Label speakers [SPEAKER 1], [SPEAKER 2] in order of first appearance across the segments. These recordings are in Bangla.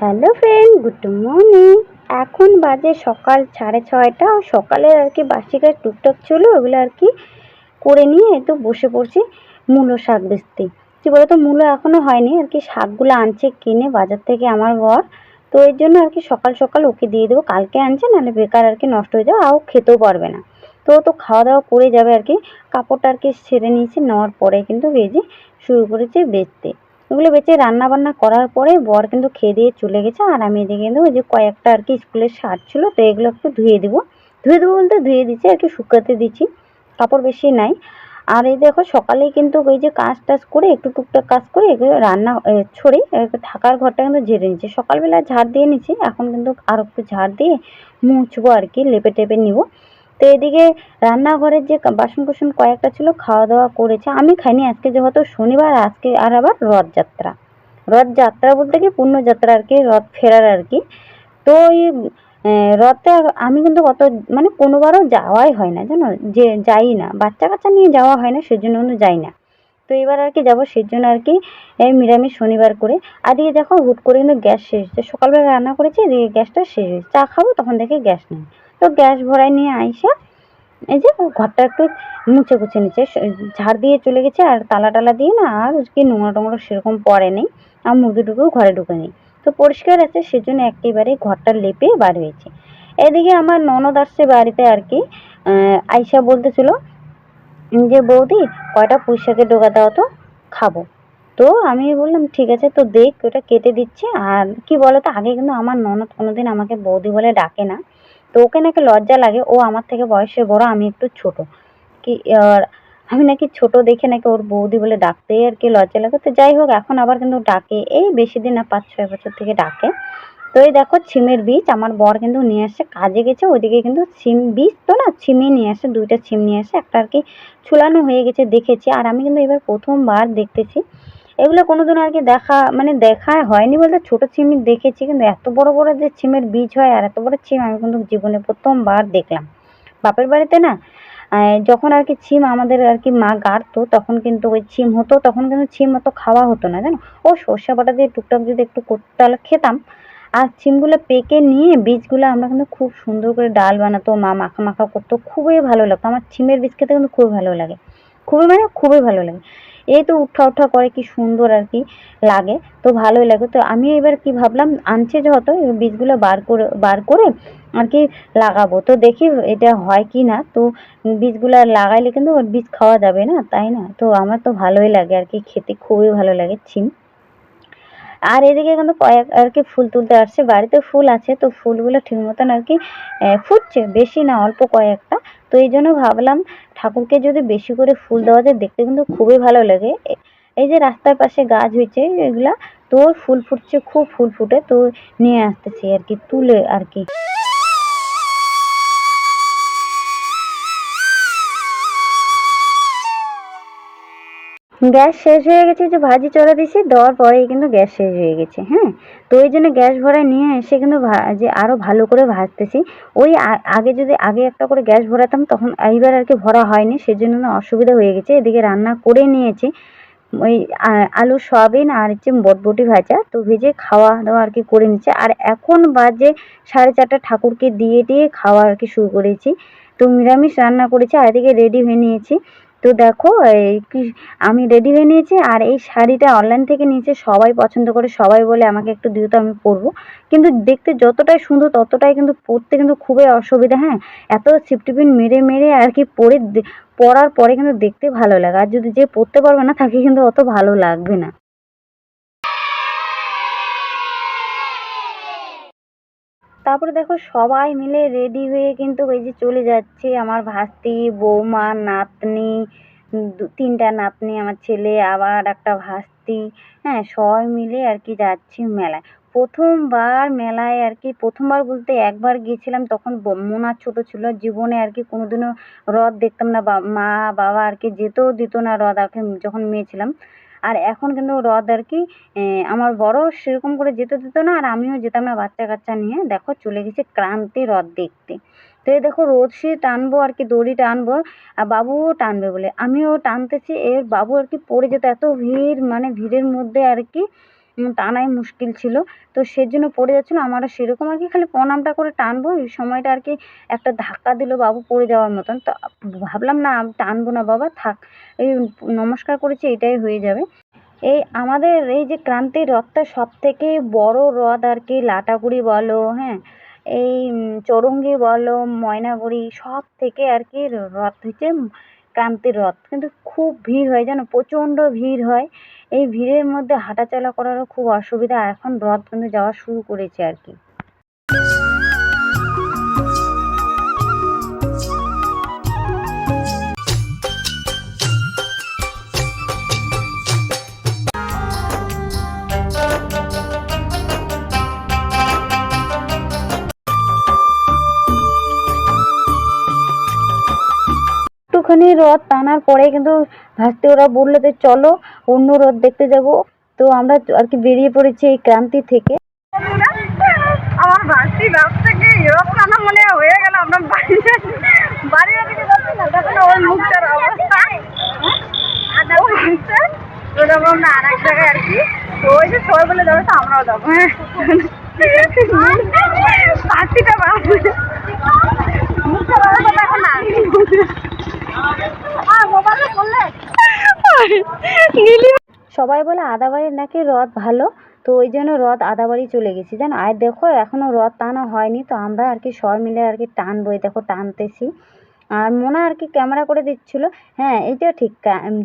[SPEAKER 1] Hello friend, good morning. এখন বাজে সকাল সাড়ে ছয়টা, সকালে আর কি কাজ টুকটাক ছিল, ওগুলো আর কি করে নিয়ে তো বসে পড়ছি মূলো শাক বেচতে। কি বলতো, মূলো এখনও হয়নি, আর কি শাকগুলো আনছে, কিনে বাজার থেকে আমার বর তো এর জন্য আর কি সকাল সকাল ওকে দিয়ে দেবো। কালকে আনছে, নাহলে বেকার আর কি নষ্ট হয়ে যাবে, আর খেতেও পারবে না। তো তো খাওয়া দাওয়া করে যাবে আর কি। কাপড়টা আর কি ছেড়ে নিয়েছে, নেওয়ার পরে কিন্তু এই শুরু করেছে বেচতে। এগুলো বেচে রান্না বান্না করার পরে বর কিন্তু খেয়ে দিয়ে চলে গেছে, আর আমি এদিকে কিন্তু ওই যে কয়েকটা আর কি স্কুলের শার্ট ছিল, তো এগুলো একটু ধুয়ে দেবো। ধুয়ে দেবো বলতে ধুয়ে দিচ্ছি আর কি, শুকাতে দিচ্ছি। কাপড় বেশি নাই। আর এই দেখো সকালেই কিন্তু ওই যে কাজ টাজ করে একটু টুকটাক কাজ করে এগুলো রান্না ছড়ে থাকার ঘরটা কিন্তু ঝেড়ে নিচ্ছি সকালবেলা ঝাড় দিয়ে নিচ্ছি এখন কিন্তু আরও একটু ঝাড় দিয়ে মুছবো আর কি, লেপে টেপে নিব। তো এদিকে রান্নাঘরের যে বাসন কুসন কয়েকটা ছিল খাওয়া দাওয়া করেছে। আমি খাইনি আজকে যেহেতু শনিবার, আজকে আর আবার রথযাত্রা। রথযাত্রা বলতে কি পূর্ণযাত্রা আর কি, রথ ফেরার আর কি। তো ওই রথে আমি কিন্তু কত মানে কোনোবারও যাওয়াই হয় না, জানো? যে যাই না বাচ্চা কাচ্চা নিয়ে যাওয়া হয় না, সেজন্য কিন্তু যাই না। তো এবার আর কি যাব, সেজন্য আর কি নিরামিষ শনিবার করে। আর এদিকে দেখো, হুট করে কিন্তু গ্যাস শেষ হয়েছে। সকালবেলা রান্না করেছি, এদিকে গ্যাসটা শেষ হয়েছে। চা খাব, তখন দেখে গ্যাস নেই। তো গ্যাস ভরাই নিয়ে আইসা, এই যে ঘরটা একটু মুছে কুছে নিচ্ছে। ঝাড় দিয়ে চলে গেছে, আর তালা টালা দিয়ে না আর কি নোংরা টোংরা সেরকম পড়ে নেই। আর মুরগি টুকুও ঘরে ঢুকে নেই। তো পরিষ্কার আছে, সেজন্য একেবারে ঘরটা লেপে বার হয়েছে। এদিকে আমার ননদ আসছে বাড়িতে আর কি। আইসা বলতেছিল যে, বৌদি, কয়টা পুঁই শাকের ডোকা দাও তো, খাব। তো আমি বললাম, ঠিক আছে, তো দেখ, ওটা কেটে দিচ্ছে। আর কি বলতো, আগে কিন্তু আমার ননদ কোনোদিন আমাকে বৌদি বলে ডাকে না। তো ওকে নাকি লজ্জা লাগে, ও আমার থেকে বয়সে বড়, আমি একটু ছোট। কি, আর আমি নাকি ছোট দেখে নাকি ওর বৌদি বলে ডাকতেই আর কি লজ্জা লাগে। তো যাই হোক, এখন আবার কিন্তু ডাকে। এই বেশি দিন না, পাঁচ, ছয় বছর থেকে ডাকে। তো এই দেখো ছিমের বীজ, আমার বর কিন্তু নিয়ে আসছে কাজে গেছে, ওইদিকে কিন্তু ছিম বীজ তো না, ছিমই নিয়ে আসে, দুইটা ছিম নিয়ে আসে, একটা আর কি ছুলানো হয়ে গেছে দেখেছি। আর আমি কিন্তু এবার প্রথমবার দেখতেছি। এগুলো কোনোদিন আর কি দেখা মানে দেখা হয়নি বলতে ছোট ছিম দেখেছি, কিন্তু এত বড় বড় যে ছিমের বীজ হয় আর এত বড় ছিম আমি কিন্তু জীবনে প্রথমবার দেখলাম। বাপের বাড়িতে না যখন আর কি ছিম আমাদের আর কি মা গাড়তো, তখন কিন্তু ওই ছিম হতো, তখন কিন্তু ছিম অত খাওয়া হতো না, জানো? ও সর্ষে বাটা দিয়ে টুকটাক যদি একটু করতে তাহলে খেতাম, আর ছিমগুলো পেকে নিয়ে বীজগুলো আমরা কিন্তু খুব সুন্দর করে ডাল বানাতো, মা মাখা মাখা করতো, খুবই ভালো লাগতো। আমার ছিমের বীজ খেতে কিন্তু খুবই ভালো লাগে। খুবই মানে খুবই ভালো লাগে। এই তো উঠা উঠা করে কি সুন্দর আর কি লাগে, তো ভালোই লাগে। তো আমি এবার কি ভাবলাম, আনছে যত বীজগুলো বার করে বার করে আর কি লাগাবো। তো দেখি এটা হয় কি না, তো বীজগুলো লাগাইলে কিন্তু বীজ খাওয়া যাবে না, তাই না? তো আমার তো ভালোই লাগে আর কি, খেতে খুবই ভালো লাগে, ছিম। আর এদিকে কিন্তু কয়েক আর কি ফুল তুলতে আসছে। বাড়িতে ফুল আছে, তো ফুলগুলো ঠিক মতন আর কি ফুটছে, বেশি না, অল্প কয়েকটা। তো এই জন্য ভাবলাম ঠাকুরকে যদি বেশি করে ফুল দেওয়া যায়, দেখতে কিন্তু খুবই ভালো লাগে। এই যে রাস্তার পাশে গাছ হয়েছে, এগুলা, তো ফুল ফুটছে, খুব ফুল ফুটে, তো নিয়ে আসতেছি আর কি, তুলে আর কি। গ্যাস শেষ হয়ে গেছে যে ভাজি চড়া দিয়েছি দেওয়ার পরেই কিন্তু গ্যাস শেষ হয়ে গেছে হ্যাঁ? তো ওই জন্য গ্যাস ভরায় নিয়ে এসে কিন্তু যে আরও ভালো করে ভাজতেছি। ওই আগে যদি আগে একটা করে গ্যাস ভরাতাম, তখন এইবার আর কি ভরা হয়নি, সেজন্য অসুবিধা হয়ে গেছে। এদিকে রান্না করে নিয়েছি। ওই আলু সয়াবিন আর হচ্ছে বটবটি ভাজা, তো ভেজে খাওয়া দাওয়া আর কি করে নিচ্ছে। আর এখন বাজে সাড়ে চারটা ঠাকুরকে দিয়ে দিয়ে খাওয়া আর কি শুরু করেছি। তো নিরামিষ রান্না করেছি, আর এদিকে রেডি হয়ে নিয়েছি। তো দেখো, এই কি, আমি রেডি হয়ে নিয়েছি আর এই শাড়িটা অনলাইন থেকে নিয়েছে, সবাই পছন্দ করে, সবাই বলে আমাকে একটু দিও তো আমি পরবো। কিন্তু দেখতে যতটাই সুন্দর, ততটাই কিন্তু পরতে কিন্তু খুবই অসুবিধা হ্যাঁ? এত সিপটিপিন মেরে মেরে আর কি পরে পরার পরে কিন্তু দেখতে ভালো লাগে। আর যদি যে পরতে পারবে না, তাকে কিন্তু অত ভালো লাগবে না। তারপরে দেখো সবাই মিলে রেডি হয়ে কিন্তু ওই যে চলে যাচ্ছে আমার ভাস্তি, বৌমা, নাতনি তিনটা নাতনি, আমার ছেলে, আবার একটা ভাস্তি। হ্যাঁ সবাই মিলে আর কি যাচ্ছি মেলায়। প্রথমবার মেলায় আর কি, প্রথমবার বলতে একবার গিয়েছিলাম, তখন মোনা ছোট ছিল, জীবনে আর কি কোনোদিনও রথ দেখতাম না মা, বাবা আর কি যেতেও দিত না রথ, আর কি যখন মেয়ে ছিলাম আর এখন কিন্তু রথ আর কি আমার বড় সেরকম করে যেতে দিত না, আর আমিও যেতাম না বাচ্চা কাচ্চা নিয়ে। দেখো চলে গেছে ক্রান্তি রথ দেখতে। তো এই দেখো রশি টানবো আর কি, দড়ি টানবো, আর বাবুও টানবে বলে। আমিও টানতেছি, এর বাবু আর কি পড়ে যেত, এত ভিড় মানে ভিড়ের মধ্যে আর কি টানাই মুশকিল ছিল। তো সেজন্য পড়ে যাচ্ছিল, আমারও সেরকম আর কি, খালি প্রণামটা করে টানবো ওই সময়টা আর কি একটা ধাক্কা দিল বাবু পড়ে যাওয়ার মতন। তো ভাবলাম না টানবো না বাবা, থাক, এই নমস্কার করেছি, এটাই হয়ে যাবে। এই আমাদের এই যে ক্রান্তির রথটা সব থেকে বড় রথ আর কি, লাটাগুড়ি বলো হ্যাঁ এই চৌরঙ্গি বলো, ময়নাগুড়ি সব থেকে আর কি রথ হচ্ছে ক্রান্তির রথ। কিন্তু খুব ভিড় হয় জানো, প্রচণ্ড ভিড় হয়। এই ভিড়ের মধ্যে হাঁটাচলা করারও খুব অসুবিধা। এখন রথ কিন্তু যাওয়া শুরু করেছে আর কি। একটুখানি রথ টানার পরে কিন্তু ভাসতে ওরা বলল যে, চলো অন্য রথ দেখতে যাব। তো আমরা আর কি বেরিয়ে পড়েছি এই ক্রান্তি থেকে।
[SPEAKER 2] আমার মনে হয়ে গেল। আমরা বাড়ি আমরা আর এক জায়গায় আর কি। ওই যে যাবে, তো আমরাও যাব। হ্যাঁ। হ্যাঁ
[SPEAKER 1] সবাই বলে আদাবাড়ির নাকি রথ ভালো, তো ওই জন্য রথ আদাবাড়ি চলে গেছি। জানো আর দেখো, এখনও রথ টানা হয়নি, তো আমরা আর কি সবাই মিলে আর কি টানবো দেখো টানতেছি। আর মোনা আর কি ক্যামেরা করে দিচ্ছিল। হ্যাঁ এইটা ঠিক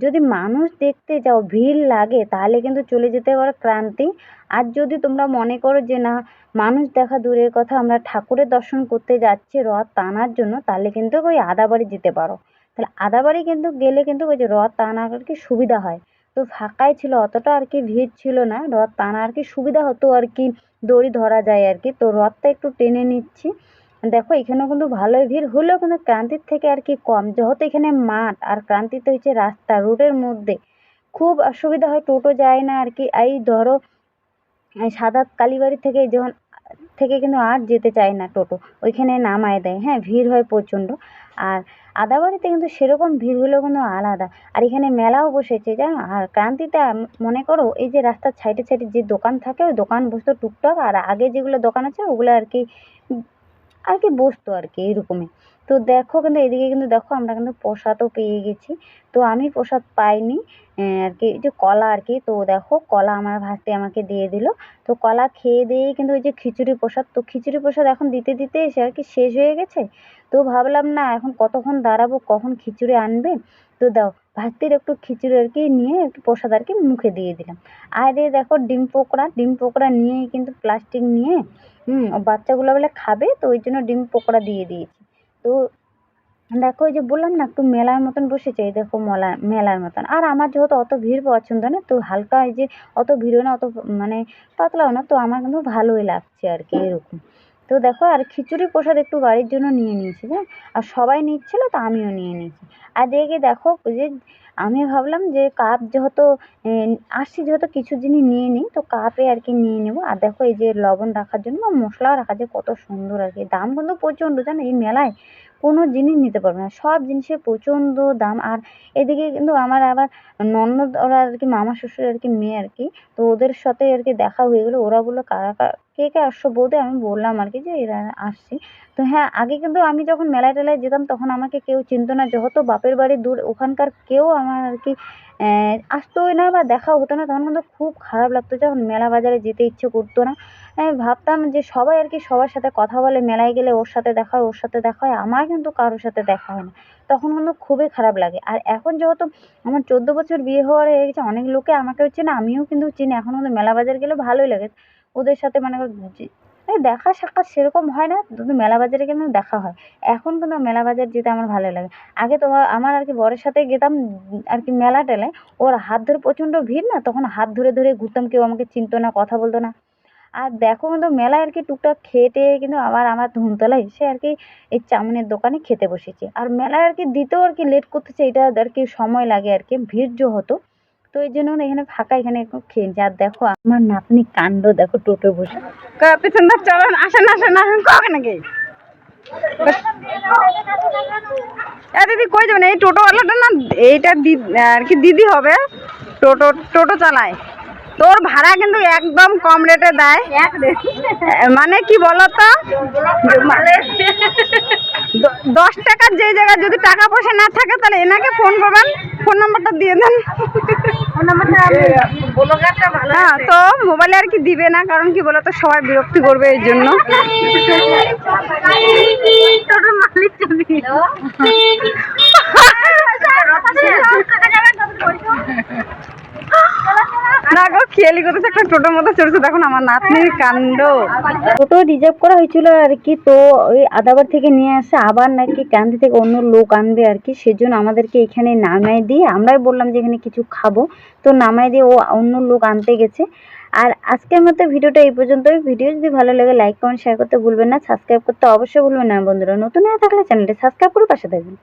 [SPEAKER 1] যদি মানুষ দেখতে যাও, ভিড় লাগে, তাহলে কিন্তু চলে যেতে পারো ক্রান্তি। আর যদি তোমরা মনে করো যে না, মানুষ দেখা দূরের কথা, আমরা ঠাকুরের দর্শন করতে যাচ্ছি রথ টানার জন্য, তাহলে কিন্তু ওই আদাবাড়ি যেতে পারো। তাহলে আদাবাড়ি কিন্তু গেলে কিন্তু ওই যে রথ টানার আর কি সুবিধা হয়। তো ফাঁকাই ছিল, অতটা আর কি ভিড় ছিল না। রথ টানা আর কি সুবিধা হতো আর কি, দড়ি ধরা যায় আর কি। তো রথটা একটু টেনে নিচ্ছি। দেখো, এখানেও কিন্তু ভালোই ভিড়। হলেও কিন্তু ক্রান্তির থেকে আর কি কম। যেহেতু এখানে মাঠ, আর ক্রান্তিতে হচ্ছে রাস্তা, রোডের মধ্যে খুব অসুবিধা হয়। টোটো যায় না আর কি। এই ধরো সাদাত কালীবাড়ি থেকে যখন থেকে কিন্তু আর যেতে চায় না টোটো। ওইখানে নামায় দেয়। হ্যাঁ ভিড় হয় প্রচণ্ড। আর আদাবাড়িতে কিন্তু সেরকম ভিড় হলেও কিন্তু আলাদা। আর এখানে মেলাও বসেছে, জানো? আর ক্রান্তিতে মনে করো, এই যে রাস্তার সাইডে সাইডে যে দোকান থাকে, ওই দোকান বসতো টুকটাক। আর আগে যেগুলো দোকান আছে, ওগুলো আর কি আর কি বসতো আর কি এরকমই তো দেখো কিন্তু এদিকে কিন্তু দেখো আমরা কিন্তু প্রসাদও পেয়ে গেছি। তো আমি প্রসাদ পাইনি আর কি যে কলা আর কি। তো দেখো কলা আমার ভাস্তে আমাকে দিয়ে দিল। তো কলা খেয়ে দিয়েই কিন্তু ওই যে খিচুড়ি প্রসাদ, তো খিচুড়ি প্রসাদ এখন দিতে দিতে এসে আর কি শেষ হয়ে গেছে। তো ভাবলাম না এখন কতক্ষণ দাঁড়াবো, কখন খিচুড়ি আনবে? তো দাও ভাস্তির একটু খিচুড়ি আর কি নিয়ে একটু প্রসাদ আর কি মুখে দিয়ে দিলাম। আর এই দেখো ডিম পকোড়া ডিম পকোড়া নিয়েই কিন্তু প্লাস্টিক নিয়ে বাচ্চাগুলো বলে খাবে, তো ওই জন্য ডিম পকোড়া দিয়ে দিয়েছি। তো দেখো ওই যে বললাম না, একটু মেলার মতন বসেছে, এই দেখো মলা, মেলার মতন। আর আমার যেহেতু অত ভিড় পছন্দ না, তো হালকা এই যে অত ভিড়ও না, অত মানে পাতলাও না, তো আমার কিন্তু ভালোই লাগছে আর কি এরকম। তো দেখো, আর খিচুড়ি প্রসাদ একটু বাড়ির জন্য নিয়ে নিয়েছি হ্যাঁ? আর সবাই নিচ্ছিল তো আমিও নিয়ে নিয়েছি। আর দেখে দেখো যে আমি ভাবলাম যে কাপ যেহেতু আসছি যেহেতু কিছু জিনিস নিয়ে নিই, তো কাপে আর কি নিয়ে নেব। আর দেখো, এই যে লবণ রাখার জন্য বা মশলাও রাখার জন্য কত সুন্দর আর কি। দাম কিন্তু প্রচণ্ড, জানো? এই মেলায় কোনো জিনিস নিতে পারবে না। সব জিনিসের প্রচণ্ড দাম। আর এদিকে কিন্তু আমার আবার ননদ ওরা আর কি, মামা শ্বশুর আর কি মেয়ে আর কি, তো ওদের সাথে আর কি দেখা হয়ে গেলো। ওরা বলল, কারা কারা, কে কে আসছো বৌদি? আমি বললাম আর কি যে, এরা আসছি। তো হ্যাঁ আগে কিন্তু আমি যখন মেলায় টেলায় যেতাম, তখন আমাকে কেউ চিনতো না। যেহেতু বাপের বাড়ি দূর, ওখানকার কেউ আমার আর কি আসতোই না বা দেখাও হতো না, তখন কিন্তু খুব খারাপ লাগতো। যখন মেলা বাজারে যেতে ইচ্ছে করতো না আমি ভাবতাম যে সবাই আর কি সবার সাথে কথা বলে মেলায় গেলে ওর সাথে দেখা হয় ওর সাথে দেখা হয় আমার কিন্তু কারোর সাথে দেখা হয় না। তখন কিন্তু খুবই খারাপ লাগে। আর এখন যেহেতু আমার চোদ্দ বছর বিয়ে হওয়ার হয়ে গেছে অনেক লোকে আমাকেও চেনে আমিও কিন্তু চিনি। এখন কিন্তু মেলা বাজার গেলে ভালোই লাগে। ওদের সাথে মানে দেখা সাক্ষাৎ সেরকম হয় না কিন্তু মেলা বাজারে কিন্তু দেখা হয়। এখন কিন্তু মেলা বাজার যেতে আমার ভালো লাগে। আগে তো আমার আর কি বরের সাথে উম, আর কি মেলা টেলায় ওর হাত ধরে প্রচণ্ড ভিড় না তখন হাত ধরে ধরে ঘুরতাম কেউ আমাকে চিনতো না কথা বলতো না। আর দেখো কিন্তু মেলায় আর কি টুকটাক খেয়ে টেয়ে কিন্তু আবার আমার ধুমতলায় এসে আর কি এই চাউমিনের দোকানে খেতে বসেছি। আর মেলায় আর কি দিতেও আর কি লেট করতেছে, এটা আর কি সময় লাগে আর কি, ভিড় হতো তো এই জন্য এখানে ফাঁকা এখানে খেয়েছি। আর দেখো, আমার নাতনি কাণ্ড দেখো টোটো বসে।
[SPEAKER 2] ধর চলেন, আসেন আসেন আসেন কবে নাকি? দিদি কই যাবেন? এই টোটোওয়ালাটা না, এইটা আর কি দিদি হবে, টোটো টোটো চালায়। তোর ভাড়া কিন্তু একদম কম রেটে দেয় মানে কি বলতো দশ টাকার যে জায়গায় যদি টাকা পয়সা না থাকে তাহলে এনাকে ফোন করবেন ফোন নাম্বারটা দিয়ে দেন হ্যাঁ তো মোবাইলে আর কি দিবে না কারণ কি বলতো সবাই বিরক্তি করবে এই জন্য
[SPEAKER 1] রিজার্ভ করা হয়েছিল আর কি, তো ওই থেকে নিয়ে আবার নাকি থেকে অন্য লোক আনবে আর কি, সেজন্য আমাদেরকে এখানে দিয়ে, আমরাই বললাম যে এখানে কিছু খাব, তো নামাই দিয়ে ও অন্য লোক আনতে গেছে। আর আজকের মতো ভিডিওটা এই পর্যন্তই। ভিডিও যদি ভালো লাগে লাইক কমেন্ট শেয়ার করতে ভুলবেন না সাবস্ক্রাইব করতে অবশ্যই ভুলবেন না বন্ধুরা। নতুন হয়ে থাকলে চ্যানেলটি সাবস্ক্রাইব করে পাশে থাকবেন।